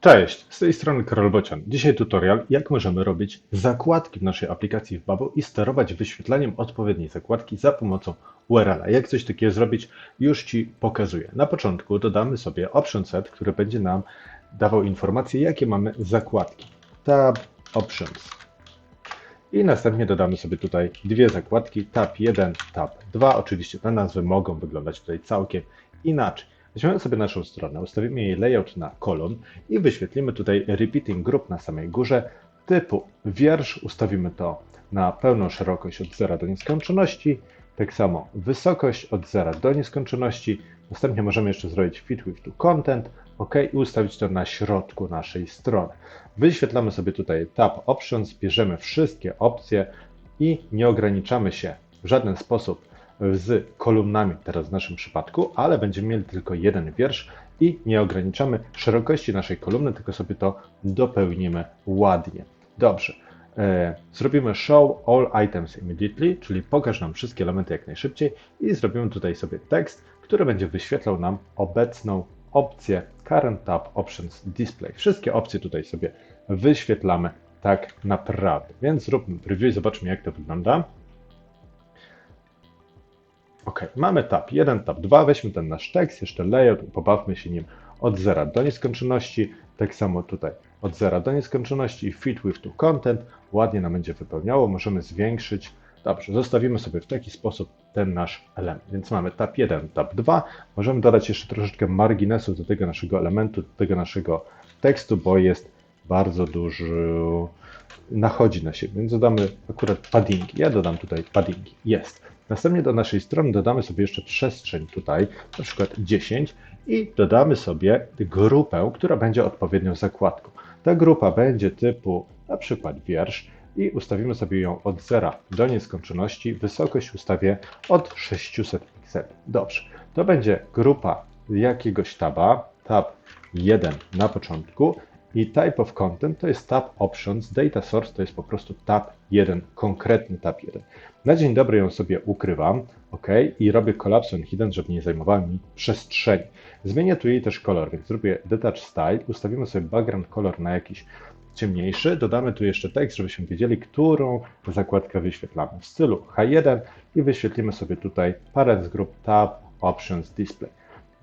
Cześć, z tej strony Karol Bocian. Dzisiaj tutorial, jak możemy robić zakładki w naszej aplikacji w Bubble i sterować wyświetlaniem odpowiedniej zakładki za pomocą URL-a. Jak coś takiego zrobić, już Ci pokazuję. Na początku dodamy sobie option set, który będzie nam dawał informacje, jakie mamy zakładki. Tab Options. I następnie dodamy sobie tutaj dwie zakładki, tab 1, tab 2. Oczywiście te nazwy mogą wyglądać tutaj całkiem inaczej. Weźmiemy sobie naszą stronę, ustawimy jej layout na kolumn i wyświetlimy tutaj repeating group na samej górze typu wiersz. Ustawimy to na pełną szerokość od 0 do nieskończoności. Tak samo wysokość od 0 do nieskończoności. Następnie możemy jeszcze zrobić fit with to content. OK i ustawić to na środku naszej strony. Wyświetlamy sobie tutaj tab options, bierzemy wszystkie opcje i nie ograniczamy się w żaden sposób z kolumnami teraz w naszym przypadku, ale będziemy mieli tylko jeden wiersz i nie ograniczamy szerokości naszej kolumny, tylko sobie to dopełnimy ładnie. Dobrze. E, Zrobimy show all items immediately, czyli pokaż nam wszystkie elementy jak najszybciej i zrobimy tutaj sobie tekst, który będzie wyświetlał nam obecną opcję Current Tab Options Display. Wszystkie opcje tutaj sobie wyświetlamy tak naprawdę. Więc zróbmy preview i zobaczmy jak to wygląda. Ok, mamy tab 1, tab 2, weźmy ten nasz tekst, jeszcze layout, pobawmy się nim od 0 do nieskończoności, tak samo tutaj od 0 do nieskończoności, fit with to content, ładnie nam będzie wypełniało, możemy zwiększyć, dobrze, zostawimy sobie w taki sposób ten nasz element, więc mamy tab 1, tab 2, możemy dodać jeszcze troszeczkę marginesu do tego naszego elementu, do tego naszego tekstu, bo jest bardzo duży, nachodzi na siebie, więc dodamy akurat paddingi, ja dodam tutaj paddingi, jest. Następnie do naszej strony dodamy sobie jeszcze przestrzeń tutaj, na przykład 10 i dodamy sobie grupę, która będzie odpowiednią zakładką. Ta grupa będzie typu na przykład wiersz i ustawimy sobie ją od 0 do nieskończoności. Wysokość ustawię od 600 pikseli. Dobrze, to będzie grupa jakiegoś taba, tab 1 na początku i type of content to jest tab options, data source to jest po prostu tab 1, konkretny tab 1. Na dzień dobry ją sobie ukrywam, ok, i robię collapse on hidden, żeby nie zajmowała mi przestrzeni. Zmienię tu jej też kolor, więc zrobię detach style, ustawimy sobie background color na jakiś ciemniejszy, dodamy tu jeszcze tekst, żebyśmy wiedzieli, którą zakładkę wyświetlamy w stylu H1 i wyświetlimy sobie tutaj parent group tab options display.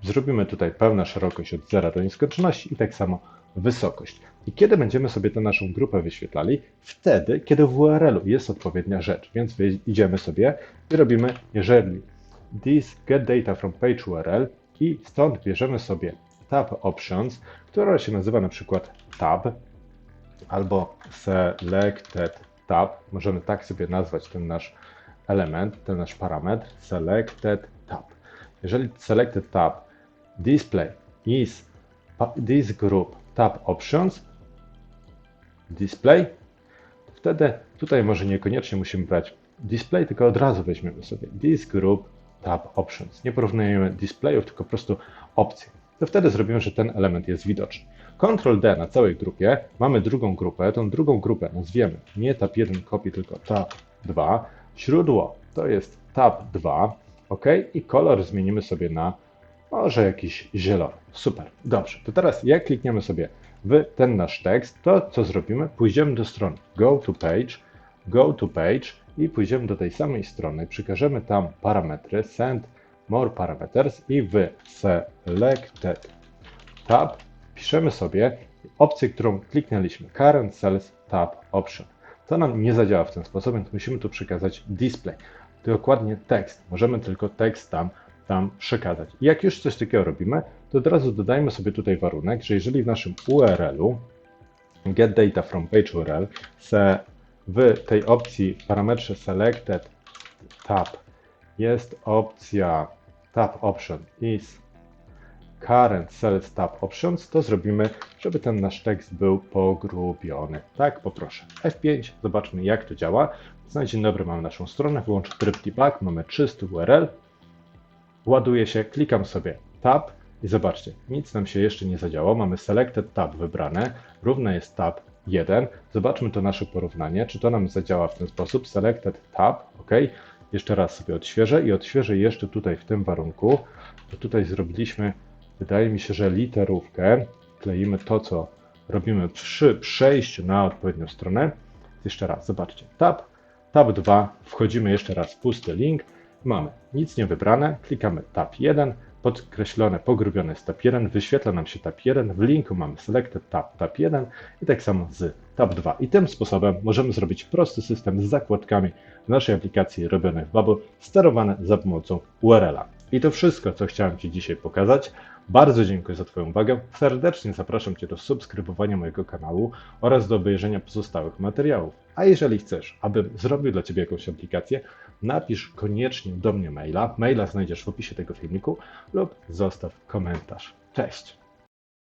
Zrobimy tutaj pełna szerokość od 0 do nieskończoności i tak samo wysokość. I kiedy będziemy sobie tę naszą grupę wyświetlali? Wtedy, kiedy w URL-u jest odpowiednia rzecz. Więc idziemy sobie i robimy, jeżeli this get data from page URL i stąd bierzemy sobie tab options, która się nazywa na przykład tab albo selected tab. Możemy tak sobie nazwać ten nasz element, ten nasz parametr selected tab. Jeżeli selected tab display is this group tab options display, wtedy tutaj może niekoniecznie musimy brać display, tylko od razu weźmiemy sobie this group tab options. Nie porównujemy displayów, tylko po prostu opcje. To wtedy zrobimy, że ten element jest widoczny. Ctrl D na całej grupie, mamy drugą grupę, tą drugą grupę nazwiemy nie tab 1 copy, tylko tab 2. Źródło to jest tab 2, ok, i kolor zmienimy sobie na może jakiś zielony. Super, dobrze. To teraz jak klikniemy sobie w ten nasz tekst, to co zrobimy? Pójdziemy do strony go to page, go to page i pójdziemy do tej samej strony, przekażemy tam parametry, send more parameters i w selected tab piszemy sobie opcję, którą kliknęliśmy, current cells tab option. To nam nie zadziała w ten sposób, więc musimy tu przekazać display. Dokładnie tekst. Możemy tylko tekst tam tam przekazać. I jak już coś takiego robimy, to od razu dodajmy sobie tutaj warunek, że jeżeli w naszym URL-u get data from page URL se w tej opcji w parametrze selected tab jest opcja tab option is current cells tab options, to zrobimy, żeby ten nasz tekst był pogrubiony. Tak, poproszę. F5, zobaczmy jak to działa. Na dzień dobry mamy naszą stronę, wyłączę tryb debug, mamy czysty URL, ładuje się, klikam sobie Tab i zobaczcie, nic nam się jeszcze nie zadziało. Mamy Selected Tab wybrane, równe jest Tab 1. Zobaczmy to nasze porównanie, czy to nam zadziała w ten sposób. Selected Tab, ok. Jeszcze raz sobie odświeżę i odświeżę jeszcze tutaj w tym warunku. To tutaj zrobiliśmy, wydaje mi się, że literówkę. Kleimy to, co robimy przy przejściu na odpowiednią stronę. Jeszcze raz, zobaczcie. Tab, tab 2, wchodzimy jeszcze raz w pusty link. Mamy nic nie wybrane, klikamy tab 1, podkreślone, pogrubione jest tab 1, wyświetla nam się tab 1, w linku mamy selected tab, tab 1 i tak samo z tab 2. I tym sposobem możemy zrobić prosty system z zakładkami w naszej aplikacji robionej w Bubble, sterowany za pomocą URL-a. I to wszystko, co chciałem Ci dzisiaj pokazać. Bardzo dziękuję za Twoją uwagę. Serdecznie zapraszam Cię do subskrybowania mojego kanału oraz do obejrzenia pozostałych materiałów. A jeżeli chcesz, abym zrobił dla Ciebie jakąś aplikację, napisz koniecznie do mnie maila. Maila znajdziesz w opisie tego filmiku lub zostaw komentarz. Cześć!